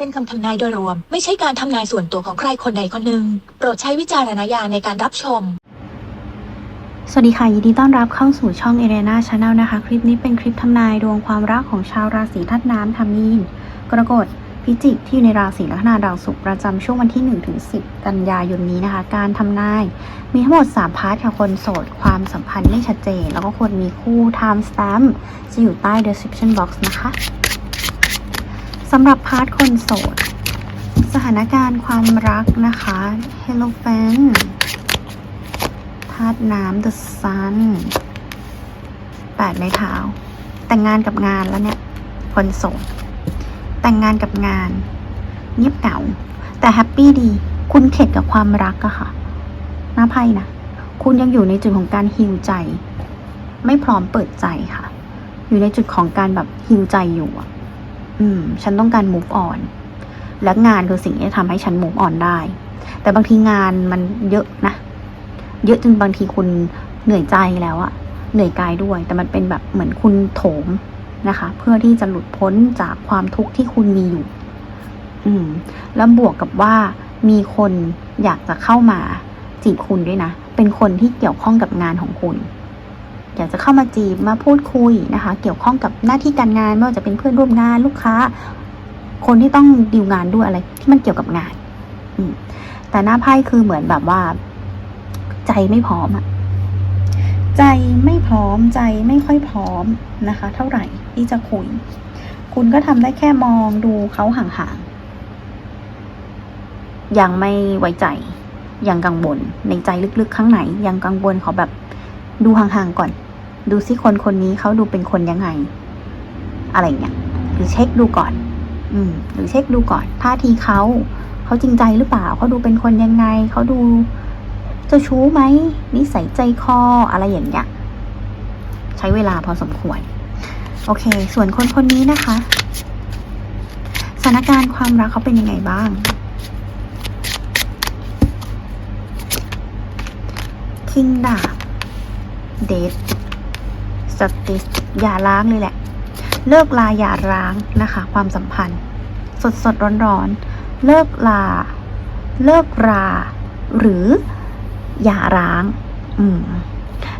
เป็นคำทำนายโดยรวม ไม่ใช่การทำนายส่วนตัวของใครคนใดคนหนึ่ง โปรดใช้วิจารณญาณในการรับชมสวัสดีค่ะ ยินดีต้อนรับเข้าสู่ช่องเอเรนาชาแนลนะคะ คลิปนี้เป็นคลิปทำนายดวงความรักของชาวราศีธาตุน้ำทามีน กรกฎพิจิกที่อยู่ในราศีลัคนาดาวศุกร์ประจำช่วงวันที่ 1-10 กันยายนนี้นะคะ การทำนาย มีทั้งหมด 3 พาร์ทค่ะ คนโสด ความสัมพันธ์ไม่ชัดเจน แล้วก็คนมีคู่ time stamp จะอยู่ใต้ description box นะคะ สำหรับพาร์ทคนโสด สถานการณ์ความรักนะคะ Hello Fan ธาตุน้ำ The Sun แปดไม้เท้า แต่งงานกับงานแล้วเนี่ย คนโสด แต่งงานกับงาน เงียบเหงา แต่แฮปปี้ดี คุณเข็ดกับความรักอะค่ะน้าไพ่นะ คุณยังอยู่ในจุดของการฮิวใจ ไม่พร้อมเปิดใจค่ะ อยู่ในจุดของการแบบฮิวใจอยู่อะ อืม ฉันต้องการ move on และงานคือสิ่งที่จะทำให้ฉัน move on ได้ แต่บางทีงานมันเยอะนะ เยอะจนบางทีคุณเหนื่อยใจแล้วอะเหนื่อยกายด้วย แต่มันเป็นแบบเหมือนคุณโถมนะคะ เพื่อที่จะหลุดพ้นจากความทุกข์ที่คุณมีอยู่ อืม แล้วบวกกับว่ามีคนอยากจะเข้ามาจีบคุณด้วยนะ เป็นคนที่เกี่ยวข้องกับงานของคุณ อยากจะเข้ามาจีบมาพูดคุยนะคะ เกี่ยวข้องกับหน้าที่การงานไม่ว่าจะเป็นเพื่อนร่วมงานลูกค้า คนที่ต้องดีลงานด้วยอะไร ที่มันเกี่ยวกับงานแต่หน้าไพ่คือเหมือนแบบว่า ใจไม่พร้อมอะใจไม่พร้อมใจไม่ค่อยพร้อมนะคะ เท่าไหร่ที่จะคุย คุณก็ทำได้แค่มองดูเขาห่างๆยังไม่ไว้ใจยังกังวลในใจลึกๆข้างไหน ยังกังวลเขาแบบ ดูห่างๆก่อน ดูซิคนคนนี้เขาดูเป็นคนยังไง อะไรเงี้ยหรือเช็คดูก่อน อืม หรือเช็คดูก่อนท่าทีเขาเขาจริงใจหรือเปล่าเขาดูเป็นคนยังไงเขาดูเจ้าชู้ไหมนิสัยใจคออะไรอย่างเงี้ยใช้เวลาพอสมควร โอเค ส่วนคนคนนี้นะคะสถานการณ์ความรักเขาเป็นยังไงบ้าง คิงดาบ เดทสติสอย่าล้างเลยแหละ เลิกลาอย่าร้างนะคะ ความสัมพันธ์ สดสดร้อนร้อนเลิกลา เลิกรา หรืออย่าร้าง อืม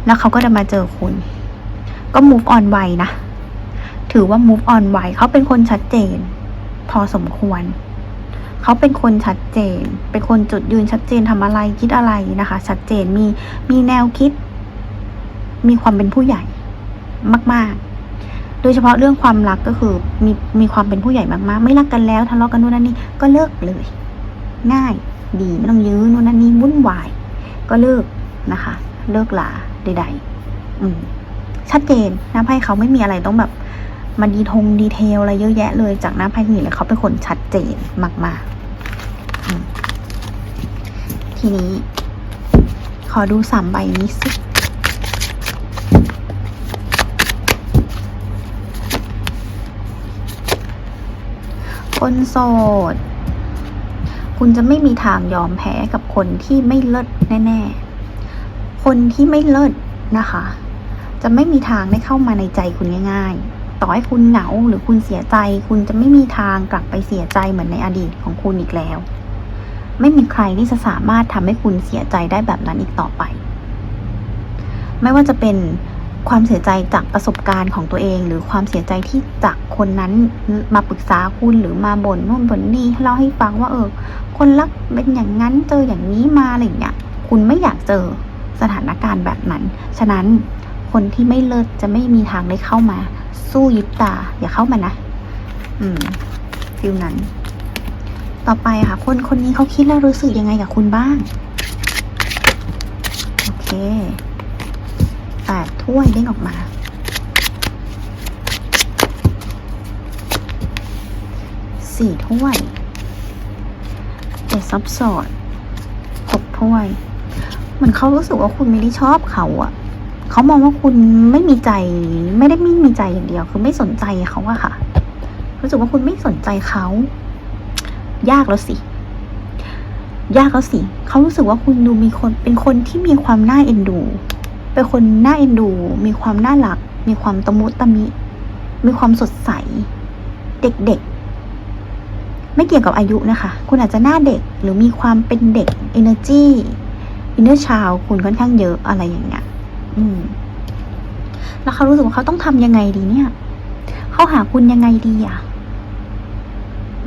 แล้วเขาก็จะมาเจอคุณ ก็ move on ไวนะ ถือว่า move on ไวเขาเป็นคนชัดเจน พอสมควร เขาเป็นคนชัดเจน เป็นคนจุดยืนชัดเจนทำอะไรคิดอะไรนะคะ ชัดเจนมีมีแนวคิด มีความเป็นผู้ใหญ่มาก ๆ โดยเฉพาะเรื่องความรักก็คือมีมีความเป็นผู้ใหญ่มากๆ ไม่รักกันแล้วทะเลาะกันนู่นนั่นนี่ก็เลิกเลย ง่ายดีไม่ต้องยื้อนู่นนั่นนี่วุ่นวาย ก็เลิกนะคะ เลิกลาใด ๆ อืมชัดเจนหน้าไพ่เขาไม่มีอะไรต้องแบบมาดีทงดีเทลอะไรเยอะแยะเลยจากหน้าไพ่ที่เห็นเลยเขาเป็นคนชัดเจนมากๆอืมทีนี้ ขอดูสามใบนี้สิ คนโสด คุณจะไม่มีทางยอมแพ้กับคนที่ไม่เลิศแน่ๆ คนที่ไม่เลิศนะคะ จะไม่มีทางได้เข้ามาในใจคุณง่ายๆ ต่อให้คุณเหงาหรือคุณเสียใจ คุณจะไม่มีทางกลับไปเสียใจเหมือนในอดีตของคุณอีกแล้ว ไม่มีใครที่จะสามารถทำให้คุณเสียใจได้แบบนั้นอีกต่อไป ไม่ว่าจะเป็น ความเสียใจจากประสบการณ์ของตัวเอง หรือความเสียใจที่จากคนนั้นมาปรึกษาคุณหรือมาบ่นนู่นบ่นนี่เล่าให้ฟังว่าเออ คนรักเป็นอย่างนั้นเจออย่างนี้มาอะไรอย่างเงี้ยคุณไม่อยากเจอสถานการณ์แบบนั้น ฉะนั้นคนที่ไม่เลิศจะไม่มีทางได้เข้ามา สู้ยิบตา อย่าเข้ามานะ อืมฟิลนั้น ต่อไปค่ะ คนคนนี้เขาคิดและรู้สึกยังไงกับคุณบ้าง โอเค ถ้วยเด้งออกมา สี่ถ้วยเจ็ดซับสอดหกถ้วย เหมือนเขารู้สึกว่าคุณไม่ได้ชอบเขาอะเขามองว่าคุณไม่มีใจ ไม่ได้ไม่มีใจอย่างเดียว คือไม่สนใจเขาอะค่ะ รู้สึกว่าคุณไม่สนใจเขา ยากแล้วสิ ยากแล้วสิ เขารู้สึกว่าคุณดูมีคนเป็นคนที่มีความน่าเอ็นดู เป็นคนน่าเอ็นดู มีความน่ารัก มีความตะมุตะมิ มีความสดใส เด็กๆ ไม่เกี่ยวกับอายุนะคะ คุณอาจจะหน้าเด็กหรือมีความเป็นเด็ก energy inner child คุณค่อนข้างเยอะอะไรอย่างเงี้ย อืม แล้วเขารู้สึกว่าเขาต้องทำยังไงดีเนี่ย เขาหาคุณยังไงดีอะ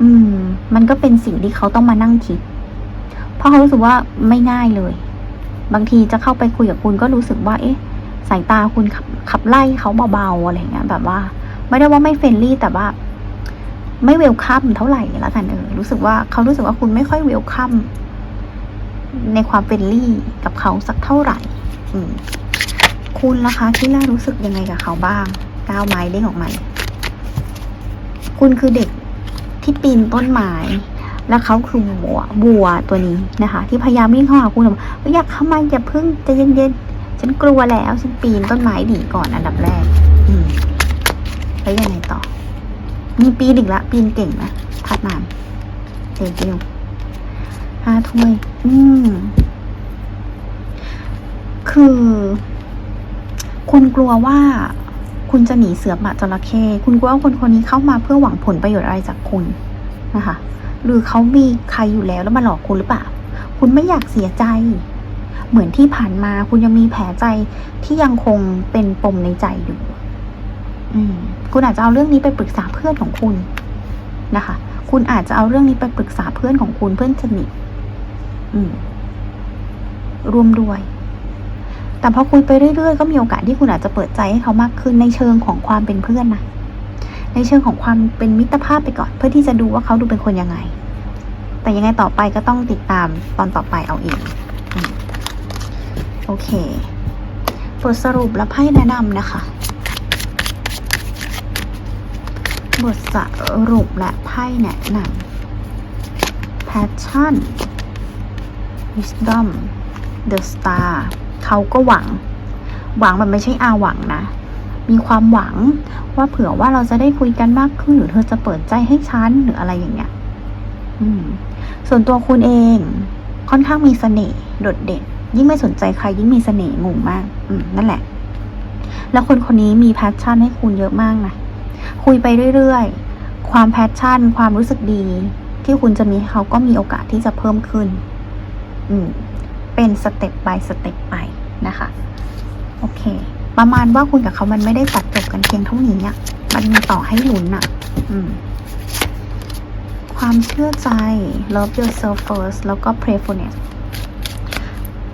อืม มันก็เป็นสิ่งที่เขาต้องมานั่งคิด เพราะเขารู้สึกว่าไม่ง่ายเลย บางทีจะเข้าไปคุยกับคุณก็รู้สึกว่า เอ๊ะ สายตาคุณขับขับไล่เขาเบาๆอะไรเงี้ย แบบว่า ไม่ได้ว่าไม่เฟรนลี่แต่ว่า ไม่เวลคัมเท่าไหร่ละกันเออรู้สึกว่าเขารู้สึกว่าคุณไม่ค่อยเวลคัมในความเฟรนลี่กับเขาสักเท่าไหร่ อืมคุณล่ะคะที่แรกรู้สึกยังไงกับเขาบ้างก้าวไม้เด้งออกมาคุณคือเด็กที่ปีนต้นไม้ แล้วเขาคือวัววัวตัวนี้นะคะ ที่พยายามวิ่งเข้าหาคุณบอกว่าอยากเข้ามาอย่าพิ่งใจเย็นๆฉันกลัวแล้วฉันปีนต้นไม้ดีก่อนอันดับแรก อืมแล้วยังไงต่อ มีปีนอีกละ ปีนเก่งนะทัดนานเดี๋ยวเดียวห้าถ้วยอืมคือ คุณกลัวว่าคุณจะหนีเสือหมาจระเข้คุณกลัวว่าคนคนนี้เข้ามาเพื่อหวังผลประโยชน์อะไรจากคุณนะคะ หรือเขามีใครอยู่แล้วแล้วมาหลอกคุณหรือเปล่า คุณไม่อยากเสียใจ เหมือนที่ผ่านมาคุณยังมีแผลใจที่ยังคงเป็นปมในใจอยู่ อืม คุณอาจจะเอาเรื่องนี้ไปปรึกษาเพื่อนของคุณนะคะ คุณอาจจะเอาเรื่องนี้ไปปรึกษาเพื่อนของคุณเพื่อนสนิทอืมร่วมด้วย แต่พอคุยไปเรื่อยๆ ก็มีโอกาสที่คุณอาจจะเปิดใจให้เขามากขึ้นในเชิงของความเป็นเพื่อนนะ ในเชิงของความเป็นมิตรภาพไปก่อน เพื่อที่จะดูว่าเขาดูเป็นคนยังไง แต่ยังไงต่อไปก็ต้องติดตามตอนต่อไปเอาเองอโอเคบทสรุปและไพ่แนะนำนะคะ บทสรุปและไพ่แนะนำ passion wisdom the star เขาก็หวัง หวังแบบไม่ใช่อาหวังนะ มีความหวังว่าเผื่อว่าเราจะได้คุยกันมากขึ้นหรือเธอจะเปิดใจให้ฉันหรืออะไรอย่างเงี้ยส่วนตัวคุณเอง ค่อนข้างมีเสน่ห์โดดเด่น ยิ่งไม่สนใจใครยิ่งมีเสน่ห์งงมาก อืมนั่นแหละ แล้วคนคนนี้มีแพชชั่นให้คุณเยอะมากนะคุยไปเรื่อยๆ ความแพชชั่น ความรู้สึกดี ที่คุณจะมีเขาก็มีโอกาสที่จะเพิ่มขึ้น อืม เป็นสเต็ป by สเต็ปไปนะคะ โอเค ประมาณว่าคุณกับเขามันไม่ได้ตัดจบกันเพียงเท่านี้อะมันมีต่อให้ลุ้นอะอืม ความเชื่อใจ love yourself first แล้วก็ prayerfulness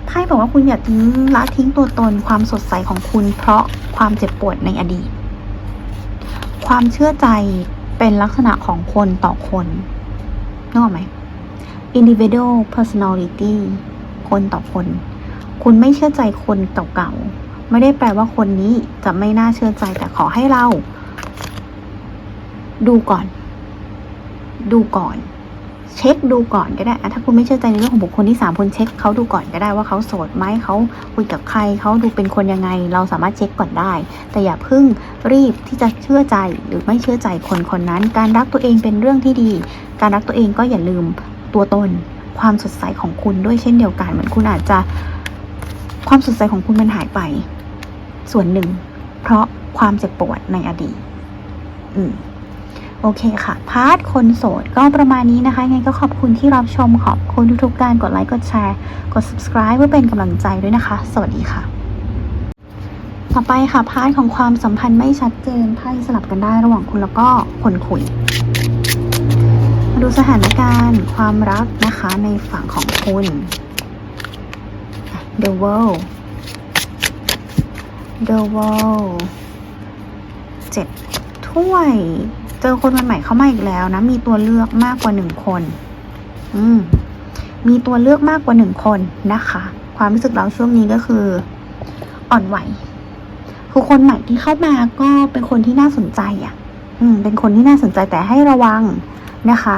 ไพ่บอกว่าคุณอย่าทิ้งละทิ้งตัวตนความสดใสของคุณ เพราะความเจ็บปวดในอดีต ความเชื่อใจเป็นลักษณะของคนต่อคนนึกออกไหม individual personality คนต่อคน คุณไม่เชื่อใจคนเก่าๆ ไม่ได้แปลว่าคนนี้จะไม่น่าเชื่อใจ แต่ขอให้เรา ดูก่อน ดูก่อน เช็คดูก่อนก็ได้ถ้าคุณไม่เชื่อใจในเรื่องของบุคคลที่สามคุณเช็คเขาดูก่อนก็ได้ว่าเขาโสดไหมเขาคุยกับใครเขาดูเป็นคนยังไง เราสามารถเช็คก่อนได้ แต่อย่าเพิ่งรีบที่จะเชื่อใจหรือไม่เชื่อใจคนคนนั้น การรักตัวเองเป็นเรื่องที่ดี การรักตัวเองก็อย่าลืมตัวตนความสดใสของคุณด้วยเช่นเดียวกันเหมือนคุณอาจจะความสดใสของคุณมันหายไป ส่วนหนึ่ง เพราะความเจ็บปวดในอดีต อืมโอเคค่ะ พาร์ทคนโสดก็ประมาณนี้นะคะยังไงก็ขอบคุณที่รับชมขอบคุณทุกๆการกดไลค์กดแชร์ กด subscribe เพื่อเป็นกำลังใจด้วยนะคะ สวัสดีค่ะ ต่อไปค่ะพาร์ทของความสัมพันธ์ไม่ชัดเจนไพ่สลับกันได้ระหว่างคุณแล้วก็คนคุย มาดูสถานการณ์ ความรักนะคะในฝั่งของคุณ The World The World เจ็ดถ้วย เจอคนใหม่ๆเข้ามาอีกแล้วนะ มีตัวเลือกมากกว่าหนึ่งคน อืม มีตัวเลือกมากกว่าหนึ่งคนนะคะ ความรู้สึกเราช่วงนี้ก็คือ อ่อนไหวคือคนใหม่ที่เข้ามาก็เป็นคนที่น่าสนใจอะ อืม เป็นคนที่น่าสนใจแต่ให้ระวังนะคะ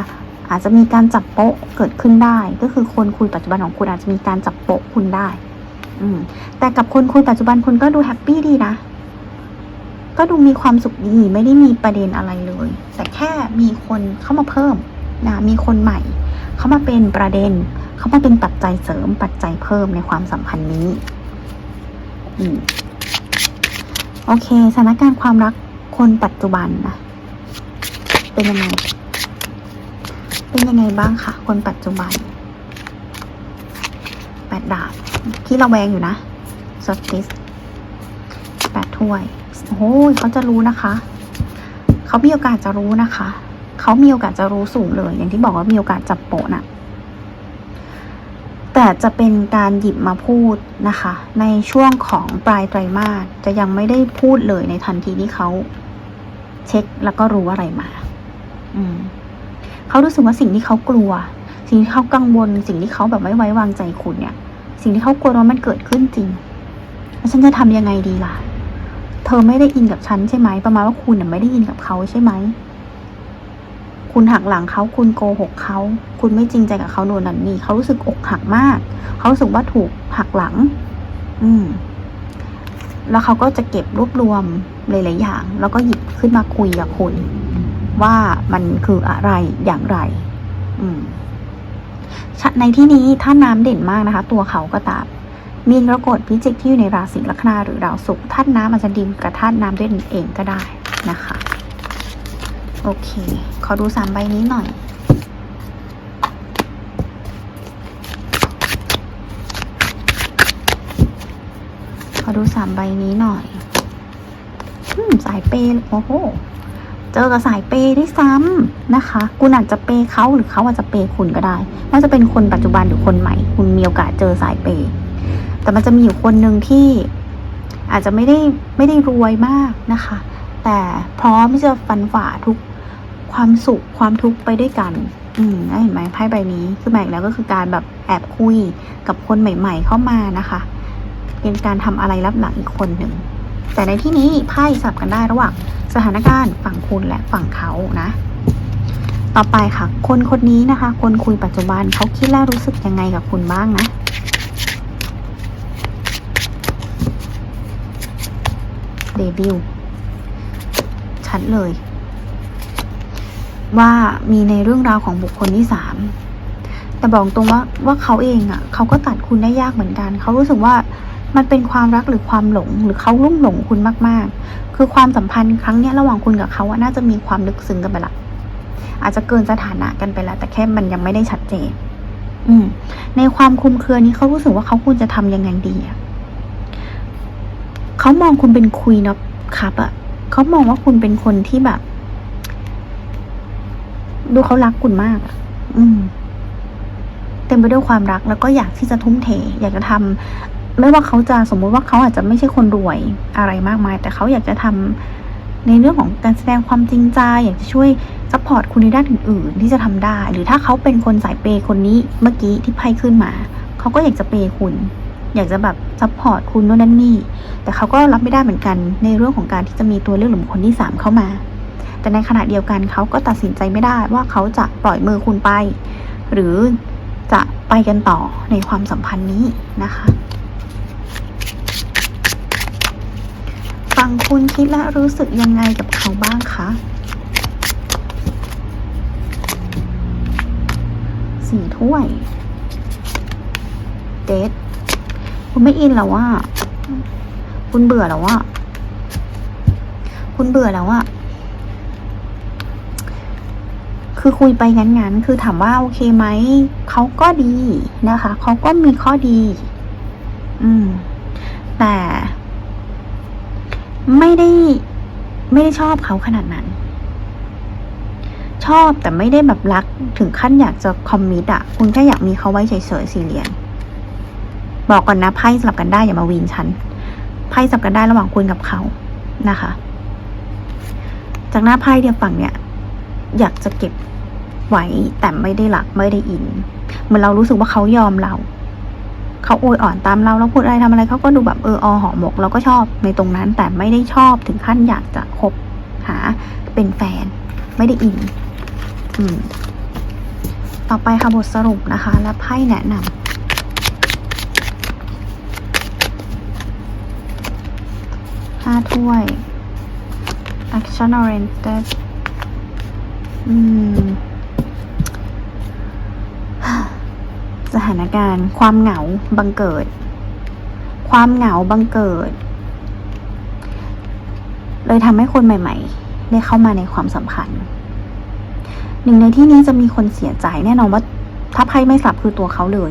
อาจจะมีการจับโป๊ะเกิดขึ้นได้ ก็คือคนคุยปัจจุบันของคุณอาจจะมีการจับโป๊ะคุณได้ อืม แต่กับคนคุยปัจจุบันคุณก็ดูแฮปปี้ดีนะ ก็ดูมีความสุขดีไม่ได้มีประเด็นอะไรเลย แต่แค่มีคนเข้ามาเพิ่มนะมีคนใหม่ เข้ามาเป็นประเด็น เข้ามาเป็นปัจจัยเสริมปัจจัยเพิ่มในความสัมพันธ์นี้ อืมโอเคสถานการณ์ความรักคนปัจจุบันนะเป็นยังไง เป็นยังไงบ้างคะคนปัจจุบันแปดดาบ ที่เราแวงอยู่นะสติสแปดถ้วยโอ้โหเขาจะรู้นะคะ เขามีโอกาสจะรู้นะคะ เขามีโอกาสจะรู้สูงเลย อย่างที่บอกว่ามีโอกาสจับโปะน่ะ แต่จะเป็นการหยิบมาพูดนะคะ ในช่วงของปลายไตรมาสจะยังไม่ได้พูดเลยในทันทีที่เขาเช็คแล้วก็รู้อะไรมา อืมเขารู้สึกว่าสิ่งที่เขากลัว สิ่งที่เขากังวล สิ่งที่เขาแบบไม่ไว้วางใจคุณเนี่ย สิ่งที่เขากลัวว่ามันเกิดขึ้นจริงแล้วฉันจะทำยังไงดีล่ะ เธอไม่ได้อินกับฉันใช่ไหม ประมาณว่าคุณน่ะไม่ได้อินกับเขาใช่ไหม คุณหักหลังเขาคุณโกหกเขาคุณไม่จริงใจกับเขาโน่นนั่นนี่เขารู้สึกอกหักมาก เขารู้สึกว่าถูกหักหลัง อืม แล้วเขาก็จะเก็บรวบรวมหลายๆอย่าง แล้วก็หยิบขึ้นมาคุยกับคุณว่ามันคืออะไรอย่างไร อืม ในที่นี้ถ้าน้ำเด่นมากนะคะ ตัวเขาก็ตามมีนกรกฎพิจิกที่อยู่ในราศีลัคนาหรือดาวศุกร์ธาตุน้ำอาจจะดินกับธาตุน้ำด้วยเองก็ได้นะคะ โอเค ขอดูสามใบนี้หน่อยขอดูสามใบนี้หน่อย อืม สายเปย์โอ้โห เจอกับสายเปย์ด้วยซ้ำนะคะ คุณอาจจะเปย์เขาหรือเขาอาจจะเปย์คุณก็ได้น่าจะเป็นคนปัจจุบันหรือคนใหม่ คุณมีโอกาสเจอสายเปย์แต่มันจะมีอยู่คนหนึ่งที่อาจจะไม่ได้ไม่ได้รวยมากนะคะ แต่พร้อมที่จะฟันฝ่าทุกความสุขความทุกข์ไปด้วยกัน อืมแล้เห็นไหมไพ่ใบนี้คือหมายแล้วก็คือการแบบแอบคุยกับคนใหม่ ๆ เข้ามานะคะเป็นการทำอะไรลับหลังอีกคนหนึ่ง แต่ในที่นี้ไพ่สับกันได้ระหว่างสถานการณ์ฝั่งคุณและฝั่งเขานะ ต่อไปค่ะ คนคนนี้นะคะ คนคุยปัจจุบันเขาคิดและรู้สึกยังไงกับคุณบ้างนะเดบิวชัดเลย ว่ามีในเรื่องราวของบุคคลที่สามแต่บอกตรงว่าว่าเขาเองอะ่ะ เขาก็ตัดคุณได้ยากเหมือนกัน เขารู้สึกว่า มันเป็นความรักหรือความหลงหรือเขาลุ่มหลงคุณมาก ๆ คือความสัมพันธ์ครั้งนี้ระหว่างคุณกับเขาอะน่าจะมีความลึกซึ้งกันไปละ อาจจะเกินสถานะกันไปแล้วแต่แค่มันยังไม่ได้ชัดเจน อืม ในความคุมเครือนี้เขารู้สึกว่าเขาควรจะทำยังไงดีอะเขามองคุณเป็นคุยเนาะครับอะเขามองว่าคุณเป็นคนที่แบบ ดูเขารักคุณมากอะอืมเต็มไปด้วยความรักแล้วก็อยากที่จะทุ่มเท อยากจะทำ ไม่ว่าเขาจะสมมุติว่าเขาอาจจะไม่ใช่คนรวยอะไรมากมาย แต่เขาอยากจะทำในเรื่องของการแสดงความจริงใจอยากจะช่วยซัพพอร์ตคุณในด้านอื่น ๆ ที่จะทำได้ หรือถ้าเขาเป็นคนสายเปย์คนนี้เมื่อกี้ที่ไพ่ขึ้นมา เขาก็อยากจะเปย์คุณ อยากจะแบบซัพพอร์ตคุณโน่นนั่นนี่ แต่เขาก็รับไม่ได้เหมือนกัน ในเรื่องของการที่จะมีตัวเลือกหรือบุคคลที่สามเข้ามา แต่ในขณะเดียวกันเขาก็ตัดสินใจไม่ได้ว่าเขาจะปล่อยมือคุณไป หรือจะไปกันต่อในความสัมพันธ์นี้นะคะ ฟังคุณคิดและรู้สึกยังไงกับเขาบ้างคะสี่ถ้วย เดทคุณไม่อินแล้วว่า คุณเบื่อแล้วว่า คุณเบื่อแล้วว่าคือคุยไปงั้นๆ คือถามว่าโอเคไหม เขาก็ดีนะคะ เขาก็มีข้อดี อืม แต่ ไม่ได้ไม่ได้ชอบเขาขนาดนั้น ชอบแต่ไม่ได้แบบรักถึงขั้นอยากจะคอมมิตอะคุณแค่อยากมีเขาไว้เฉยๆสี่เหรียญบอกก่อนนะไพ่สลับกันได้อย่ามาวีนฉันไพ่สลับกันได้ระหว่างคุณกับเขานะคะ จากหน้าไพ่เดียวฝั่งเนี่ย อยากจะเก็บไว้แต่ไม่ได้หลักไม่ได้อินเหมือนเรารู้สึกว่าเขายอมเรา เขาโอยอ่อนตามเราเราพูดอะไรทำอะไรเขาก็ดูแบบเอออหอหมก เราก็ชอบในตรงนั้น แต่ไม่ได้ชอบถึงขั้นอยากจะคบหาเป็นแฟน ไม่ได้อิน อืม ต่อไปค่ะบทสรุปนะคะ และไพ่แนะนำห้าถ้วย action oriented อืม สถานการณ์ ความเหงาบังเกิด ความเหงาบังเกิด เลยทำให้คนใหม่ ๆ ได้เข้ามาในความสัมพันธ์หนึ่งในที่นี้จะมีคนเสียใจแน่นอนว่าถ้าไพ่ไม่สลับคือตัวเขาเลย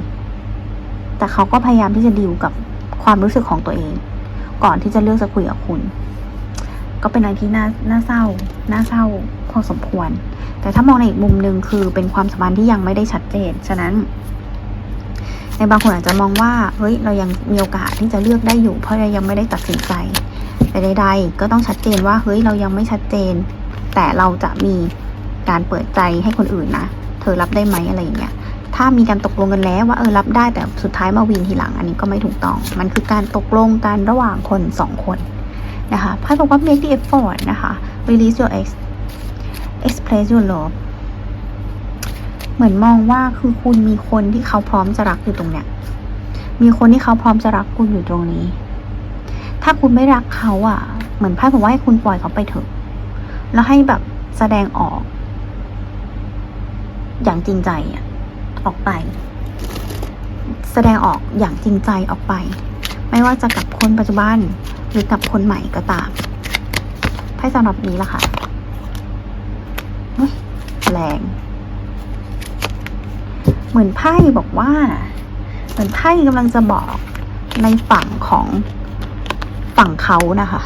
แต่เขาก็พยายามที่จะดีลกับความรู้สึกของตัวเอง ก่อนที่จะเลือกจะคุยกับคุณ ก็เป็นอะไรที่น่าน่าเศร้า น่าเศร้าพอสมควร แต่ถ้ามองในอีกมุมหนึ่งคือเป็นความสัมพันธ์ที่ยังไม่ได้ชัดเจน ฉะนั้น ในบางคนอาจจะมองว่าเฮ้ยเรายังมีโอกาสที่จะเลือกได้อยู่ เพราะเรายังไม่ได้ตัดสินใจ แต่ใด ๆ ก็ต้องชัดเจนว่าเฮ้ยเรายังไม่ชัดเจน แต่เราจะมีการเปิดใจให้คนอื่นนะเธอรับได้ไหมอะไรอย่างเงี้ยถ้ามีการตกลงกันแล้วว่าเออรับได้แต่สุดท้ายมาวินทีหลัง อันนี้ก็ไม่ถูกต้อง มันคือการตกลงกันระหว่างคนสองคนนะคะไพ่บอกว่า make the effort นะคะ release your ex express your love เหมือนมองว่าคือคุณมีคนที่เขาพร้อมจะรักอยู่ตรงเนี้ย มีคนที่เขาพร้อมจะรักคุณอยู่ตรงนี้ ถ้าคุณไม่รักเขาอะ เหมือนไพ่บอกว่าให้คุณปล่อยเขาไปเถอะ แล้วให้แบบแสดงออก อย่างจริงใจอะออกไป แสดงออกอย่างจริงใจออกไป ไม่ว่าจะกับคนปัจจุบันหรือกับคนใหม่ก็ตามไพ่สำหรับนี้ละค่ะแรง เหมือนไพ่บอกว่า เหมือนไพ่กำลังจะบอกในฝั่งของฝั่งเขานะคะ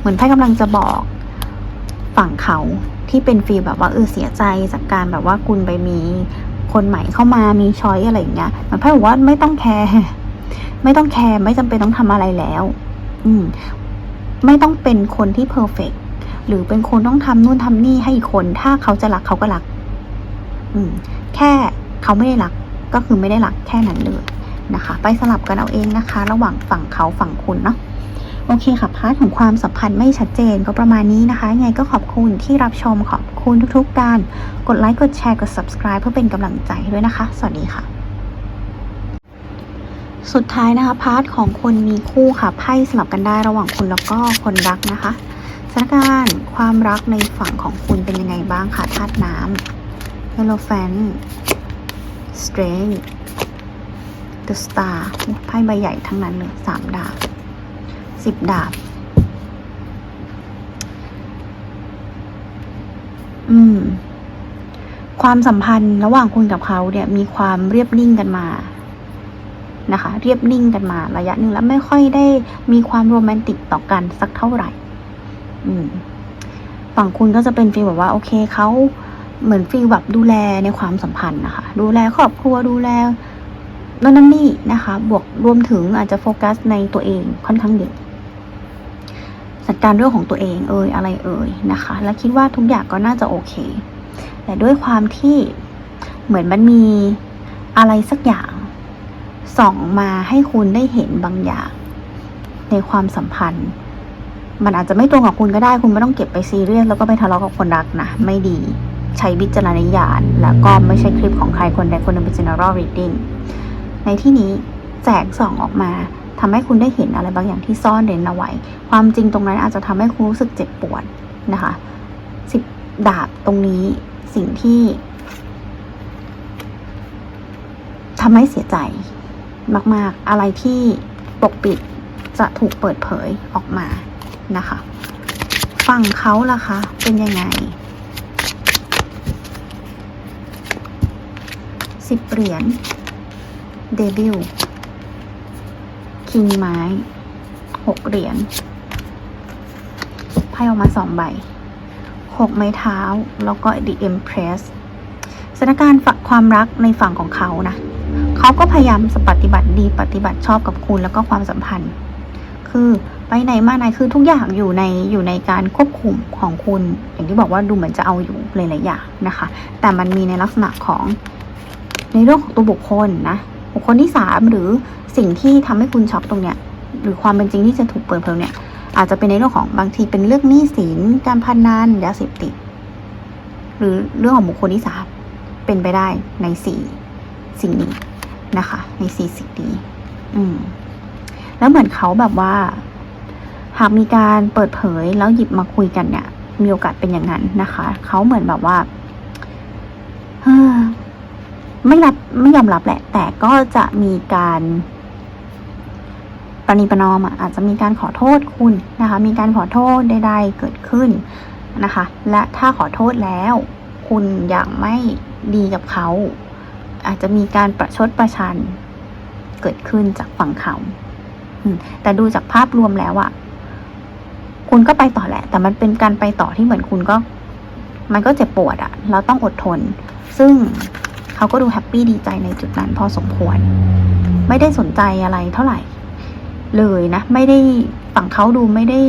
เหมือนไพ่กำลังจะบอกฝั่งเขาที่เป็นฟีลแบบว่าเออเสียใจจากการแบบว่าคุณไปมีคนใหม่เข้ามามีช้อยอะไรอย่างเงี้ยเหมือนไพ่บอกว่าไม่ต้องแคร์ไม่ต้องแคร์ไม่จำเป็นต้องทำอะไรแล้ว อืม ไม่ต้องเป็นคนที่เพอร์เฟกหรือเป็นคนต้องทำนู่นทำนี่ให้อีกคน ถ้าเขาจะรักเขาก็รัก อืม แค่ เขาไม่ได้รักก็คือไม่ได้รักแค่นั้นเลยนะคะ ไปสลับกันเอาเองนะคะ ระหว่างฝั่งเขาฝั่งคุณเนาะโอเคค่ะพาร์ทของความสัมพันธ์ไม่ชัดเจนก็ประมาณนี้นะคะยังไงก็ขอบคุณที่รับชมขอบคุณทุกๆการกดไลค์กดแชร์กด subscribe เพื่อเป็นกำลังใจด้วยนะคะ สวัสดีค่ะ สุดท้ายนะคะพาร์ทของคนมีคู่ค่ะไพ่สลับกันได้ระหว่างคุณแล้วก็คนรักนะคะสถานการณ์ความรักในฝั่งของคุณเป็นยังไงบ้างคะธาตุน้ำ Elephant Strength The Star ไพ่ใบใหญ่ทั้งนั้นเลยสามดาบสิบดาบ อืม ความสัมพันธ์ระหว่างคุณกับเขาเนี่ย มีความเรียบนิ่งกันมานะคะ เรียบนิ่งกันมาระยะหนึ่งแล้วไม่ค่อยได้มีความโรแมนติกต่อกันสักเท่าไหร่ อืม ฝั่งคุณก็จะเป็นฟีลแบบว่า โอเคเขา เหมือนฟีลแบบดูแลในความสัมพันธ์นะคะ ดูแลครอบครัวดูแลนั่นนั่นนี่นะคะ บวกรวมถึงอาจจะโฟกัสในตัวเองค่อนข้างเยอะจัดการเรื่องของตัวเองเอ่ยอะไรเอ่ยนะคะ และคิดว่าทุกอย่างก็น่าจะโอเค แต่ด้วยความที่เหมือนมันมีอะไรสักอย่างส่องมาให้คุณได้เห็นบางอย่าง ในความสัมพันธ์ มันอาจจะไม่ตรงกับคุณก็ได้คุณไม่ต้องเก็บไปซีเรียสแล้วก็ไปทะเลาะกับคนรักนะ ไม่ดี ใช้วิจารณญาณ แล้วก็ไม่ใช่คลิปของใครคนใดคนหนึ่งเป็น general reading ในที่นี้แจกส่องออกมาทำให้คุณได้เห็นอะไรบางอย่างที่ซ่อนเร้นเอาไว้ ความจริงตรงนั้นอาจจะทำให้คุณรู้สึกเจ็บปวดนะคะสิบดาบตรงนี้สิ่งที่ทำให้เสียใจมาก ๆ อะไรที่ปกปิดจะถูกเปิดเผยออกมานะคะ ฝั่งเขาล่ะคะ เป็นยังไง สิบเหรียญเดบิวคิงไม้หกเหรียญไพ่ออกมาสองใบหกไม้เท้าแล้วก็ The Empress สถานการณ์ความรักในฝั่งของเขานะเขาก็พยายามปฏิบัติดีปฏิบัติชอบกับคุณแล้วก็ความสัมพันธ์ คือไปไหนมาไหนคือทุกอย่างอยู่ในอยู่ในการควบคุมของคุณ อย่างที่บอกว่าดูเหมือนจะเอาอยู่หลายๆอย่างนะคะ แต่มันมีในลักษณะของ ในเรื่องของตัวบุคคลนะบุคคลที่สามหรือสิ่งที่ทำให้คุณช็อกตรงเนี้ยหรือความเป็นจริงที่จะถูกเปิดเผยเนี่ยอาจจะเป็นในเรื่องของบางทีเป็นเรื่องหนี้สินการพนันยาเสพติดหรือเรื่องของบุคคลที่สามเป็นไปได้ในสี่สิ่งนี้นะคะ ในสี่สิ่งนี้อืม แล้วเหมือนเขาแบบว่า หากมีการเปิดเผยแล้วหยิบมาคุยกันเนี่ย มีโอกาสเป็นอย่างนั้นนะคะ เขาเหมือนแบบว่า ไม่รับไม่ยอมรับแหละ แต่ก็จะมีการประนีประนอมอาจจะมีการขอโทษคุณนะคะ มีการขอโทษใดๆเกิดขึ้นนะคะ และถ้าขอโทษแล้ว คุณอย่างไม่ดีกับเขา อาจจะมีการประชดประชัน เกิดขึ้นจากฝั่งเขาแต่ดูจากภาพรวมแล้วอะคุณก็ไปต่อแหละ แต่มันเป็นการไปต่อที่เหมือนคุณก็ มันก็เจ็บปวดอะเราต้องอดทน ซึ่ง เขาก็ดูแฮปปี้ดีใจในจุดนั้นพอสมควร ไม่ได้สนใจอะไรเท่าไหร่ เลยนะ ไม่ได้ฝั่งเขาดูไม่ได้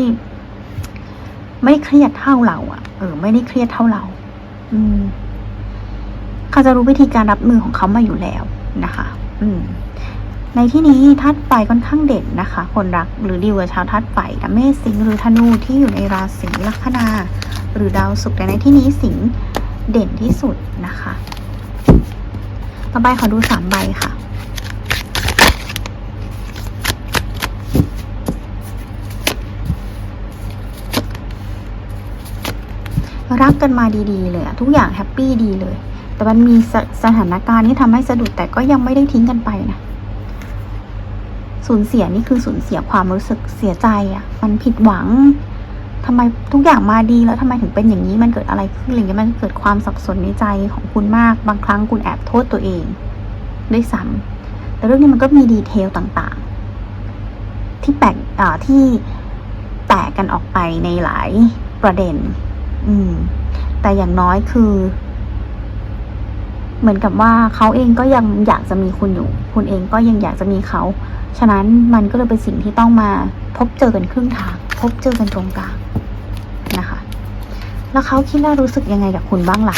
ไม่ไเครียดเท่าเราอะเออ ไม่ได้เครียดเท่าเรา อืมเขาจะรู้วิธีการรับมือของเขามาอยู่แล้วนะคะ อืม ในที่นี้ธาตุไฟค่อนข้างเด่นนะคะ คนรักหรือดีลกับชาวธาตุไฟนะเมษสิงหรือธนูที่อยู่ในราศีลัคนา หรือดาวศุกร์แต่ในที่นี้สิงเด่นที่สุดนะคะ ต่อไปขอดูสามใบค่ะ รักกันมาดีๆ เลยอะทุกอย่างแฮปปี้ดีเลย แต่มันมีสสถานการณ์ที่ทำให้สะดุดแต่ก็ยังไม่ได้ทิ้งกันไปนะสูญเสียนี่คือสูญเสียความรู้สึกเสียใจอะมันผิดหวัง ทำไมทุกอย่างมาดีแล้วทำไมถึงเป็นอย่างนี้มันเกิดอะไรขึ้นอะไรเงี้ยมันเกิดความสับสนในใจของคุณมาก บางครั้งคุณแอบโทษตัวเองด้วยซ้ำแต่เรื่องนี้มันก็มีดีเทลต่างๆ ที่แปลกที่แตกกันออกไปในหลายประเด็น อืม แต่อย่างน้อยคือ เหมือนกับว่าเขาเองก็ยังอยากจะมีคุณอยู่ คุณเองก็ยังอยากจะมีเขา ฉะนั้นมันก็เลยเป็นสิ่งที่ต้องมาพบเจอกันครึ่งทาง พบเจอกันตรงกลาง นะคะ แล้วเขาคิดว่ารู้สึกยังไงกับคุณบ้างล่ะ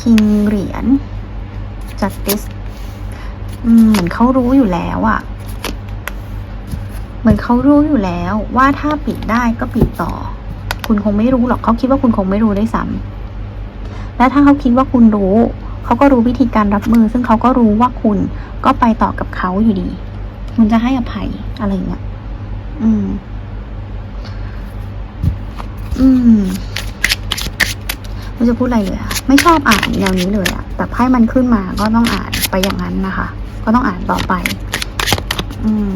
คิงเหรียญจัตติสเหมือนเขารู้อยู่แล้วอะเหมือนเขารู้อยู่แล้วว่าถ้าปิดได้ก็ปิดต่อ คุณคงไม่รู้หรอกเขาคิดว่าคุณคงไม่รู้ได้ซ้ำและถ้าเขาคิดว่าคุณรู้ เขาก็รู้วิธีการรับมือ ซึ่งเขาก็รู้ว่าคุณก็ไปต่อกับเขาอยู่ดี คุณจะให้อภัยอะไรอย่างเงี้ย อืม อืมไม่จะพูดอะไรเลยอะไม่ชอบอ่านแนวนี้เลยอะแต่ไพ่มันขึ้นมาก็ต้องอ่านไปอย่างนั้นนะคะ ก็ต้องอ่านต่อไป อืม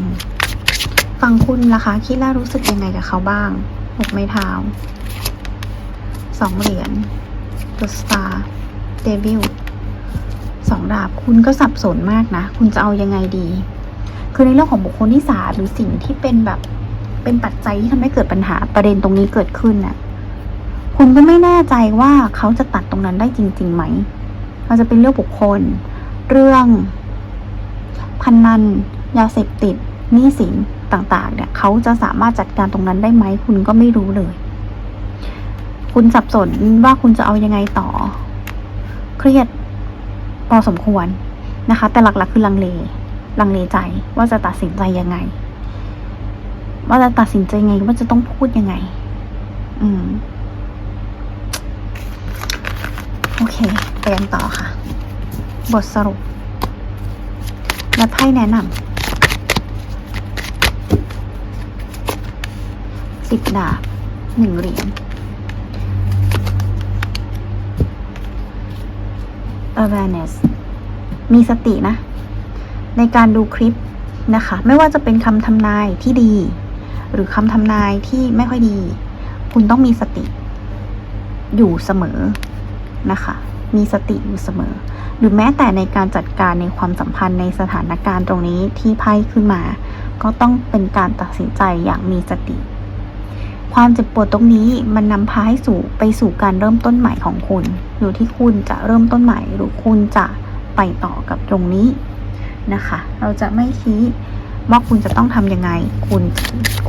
ฟังคุณล่ะคะ คิดแล้วรู้สึกยังไงกับเขาบ้างหกไม้เท้าสองเหรียญ The Star Devil สองดาบคุณก็สับสนมากนะ คุณจะเอายังไงดี คือในเรื่องของบุคคลที่สามหรือสิ่งที่เป็นแบบเป็นปัจจัยที่ทำให้เกิดปัญหาประเด็นตรงนี้เกิดขึ้นน่ะ คุณก็ไม่แน่ใจว่าเขาจะตัดตรงนั้นได้จริงๆไหมมันจะเป็นเรื่องบุคคล เรื่องพันนันยาเสพติดหนี้สินต่างๆ เนี่ย เขาจะสามารถจัดการตรงนั้นได้ไหม คุณก็ไม่รู้เลย คุณสับสนว่าคุณจะเอายังไงต่อ เครียด พอสมควรนะคะ แต่หลักๆ คือลังเลลังเลใจว่าจะตัดสินใจยังไง ว่าจะตัดสินใจยังไงว่าจะต้องพูดยังไง อืม โอเคไปกันต่อค่ะ บทสรุป และไพ่แนะนำสิบดาบหนึ่งเหรียญ awareness มีสตินะ ในการดูคลิปนะคะ ไม่ว่าจะเป็นคำทำนายที่ดี หรือคำทำนายที่ไม่ค่อยดี คุณต้องมีสติ อยู่เสมอนะคะ มีสติอยู่เสมอ หรือแม้แต่ในการจัดการในความสัมพันธ์ในสถานการณ์ตรงนี้ที่ไพ่ขึ้นมา ก็ต้องเป็นการตัดสินใจอย่างมีสติ ความเจ็บปวดตรงนี้มันนำพาให้สู่ไปสู่การเริ่มต้นใหม่ของคุณ อยู่ที่คุณจะเริ่มต้นใหม่หรือคุณจะไปต่อกับตรงนี้นะคะ เราจะไม่ชี้ว่าคุณจะต้องทำยังไง คุณ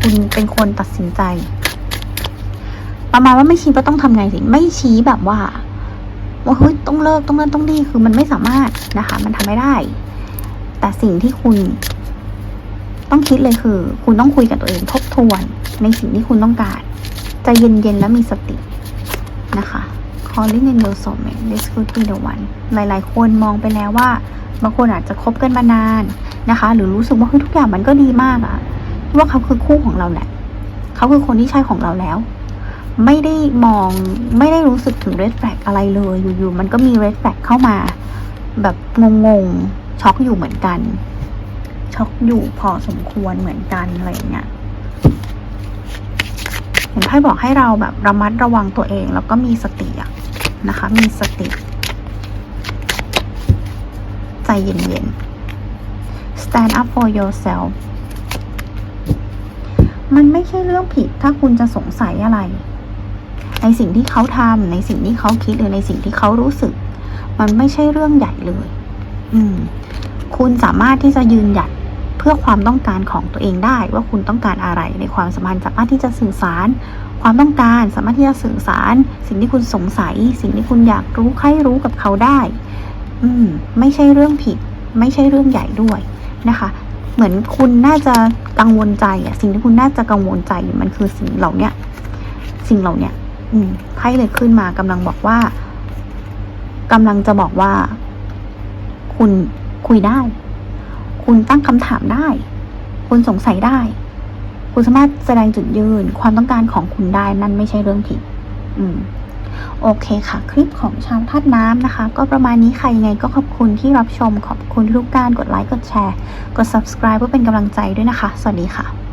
คุณเป็นคนตัดสินใจ ประมาณว่าไม่ชี้ว่าต้องทำไงสิไม่ชี้แบบว่าว่าเฮ้ยต้องเลิกต้องนั่นต้องนี่คือมันไม่สามารถนะคะ มันทำไม่ได้ แต่สิ่งที่คุณต้องคิดเลยคือ คุณต้องคุยกับตัวเองทบทวน ในสิ่งที่คุณต้องการ ใจเย็นๆและมีสตินะคะ calling in your soulmate this could be the one หลายๆ คนมองไปแล้วว่าบางคนอาจจะคบกันมานานนะคะ หรือรู้สึกว่าเฮ้ยทุกอย่างมันก็ดีมากอะว่าเขาคือคู่ของเราแหละ เขาคือคนที่ใช่ของเราแล้ว ไม่ได้มองไม่ได้รู้สึกถึง red flag อะไรเลยอยู่ๆมันก็มี red flag เข้ามา แบบงงๆช็อกอยู่เหมือนกันช็อกอยู่พอสมควรเหมือนกันอะไรอย่างเงี้ย เห็นไพ่บอกให้เราแบบระมัดระวังตัวเอง แล้วก็มีสติอะนะคะ มีสติ ใจเย็นๆ stand up for yourself มันไม่ใช่เรื่องผิดถ้าคุณจะสงสัยอะไร ในสิ่งที่เขาทำในสิ่งที่เขาคิดหรือในสิ่งที่เขารู้สึก มันไม่ใช่เรื่องใหญ่เลย อืม คุณสามารถที่จะยืนหยัด พื่อความต้องการของตัวเองได้ ว่าคุณต้องการอะไรในความสัมพันธ์สามารถที่จะสื่อสาร ความต้องการสามารถที่จะสื่อสาร สิ่งที่คุณสงสัย สิ่งที่คุณอยากรู้ใครรู้กับเขาได้ อืมไม่ใช่เรื่องผิด ไม่ใช่เรื่องใหญ่ด้วยนะคะ เหมือนคุณน่าจะกังวลใจอะสิ่งที่คุณน่าจะกังวลใจมันคือสิ่งเหล่านี้สิ่งเหล่านี้อืมไพ่เลยขึ้นมากำลังบอกว่ากำลังจะบอกว่า คุณคุยได้ คุณตั้งคำถามได้ คุณสงสัยได้ คุณสามารถแสดงจุดยืนความต้องการของคุณได้นั่นไม่ใช่เรื่องผิด อืม โอเคค่ะ คลิปของชาวธาตุน้ำนะคะ ก็ประมาณนี้ค่ะยังไงก็ขอบคุณที่รับชมขอบคุณทุกการกดไลค์กดแชร์ กด subscribe เพื่อเป็นกำลังใจด้วยนะคะ สวัสดีค่ะ